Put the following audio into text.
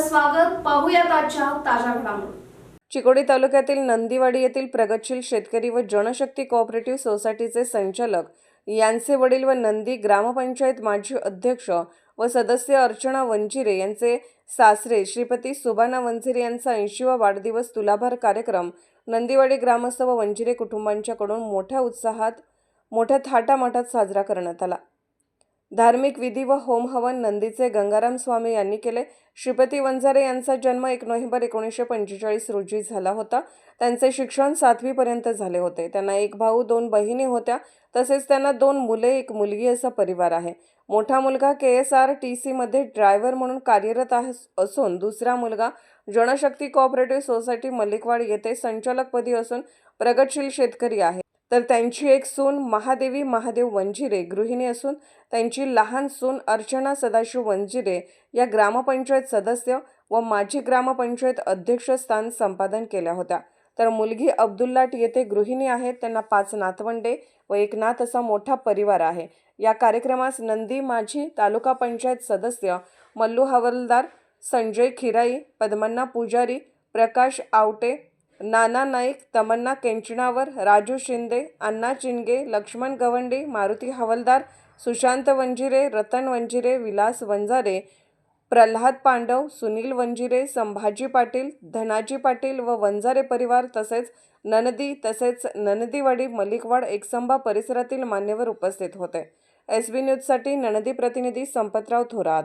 स्वागत पाहूयात आजच्या ताज्या घडामोडी. चिकोडी तालुक्यातील नंदीवाडी येथील प्रगतशील शेतकरी व जनशक्ती कोऑपरेटिव्ह सोसायटीचे संचालक यांचे वडील व नंदी ग्रामपंचायत माजी अध्यक्ष व सदस्य अर्चना वंजिरे यांचे सासरे श्रीपती सुबाना वंजिरे यांचा ऐंशीवा वाढदिवस तुलाभार कार्यक्रम नंदीवाडी ग्रामस्थ व वंजिरे कुटुंबांच्याकडून मोठ्या उत्साहात मोठ्या थाटामाटात साजरा करण्यात आला. धार्मिक विधी व होम हवन नंदीचे गंगाराम स्वामी यांनी केले. श्रीपती वंजारे यांचा जन्म एक नोव्हेंबर एकोणीसशे पंचेचाळीस रोजी झाला होता. त्यांचे शिक्षण सातवीपर्यंत झाले होते. त्यांना एक भाऊ दोन बहिणी होत्या. तसेच त्यांना दोन मुले एक मुलगी असा परिवार आहे. मोठा मुलगा के एस आर टी सीमध्ये ड्रायव्हर म्हणून कार्यरत आहे असून दुसरा मुलगा जनशक्ती कोऑपरेटिव्ह सोसायटी मल्लिकवाड येथे संचालकपदी असून प्रगतशील शेतकरी आहे. तर त्यांची एक सून महादेवी महादेव वंजिरे गृहिणी असून त्यांची लहान सून अर्चना सदाशिव वंजिरे या ग्रामपंचायत सदस्य व माजी ग्रामपंचायत अध्यक्षस्थान संपादन केल्या होत्या. तर मुलगी अब्दुल्लाट येथे गृहिणी आहेत त्यांना पाच नातवंडे व एक नात असा मोठा परिवार आहे. या कार्यक्रमास नंदी माजी तालुका पंचायत सदस्य मल्लू हवलदार संजय खिराई पद्मन्ना पुजारी प्रकाश आवटे नाना नाईक तमन्ना केंचणावर राजू शिंदे अण्णा चिनगे लक्ष्मण गवंडी मारुती हवलदार सुशांत वंजिरे रतन वंजिरे विलास वंजारे प्रल्हाद पांडव सुनील वंजिरे संभाजी पाटील धनाजी पाटील व वंजारे परिवार तसेच ननदी तसेच ननदीवाडी मलिकवाड एकसंबा परिसरातील मान्यवर उपस्थित होते. एस बी न्यूजसाठी ननदी प्रतिनिधी संपतराव थोरात.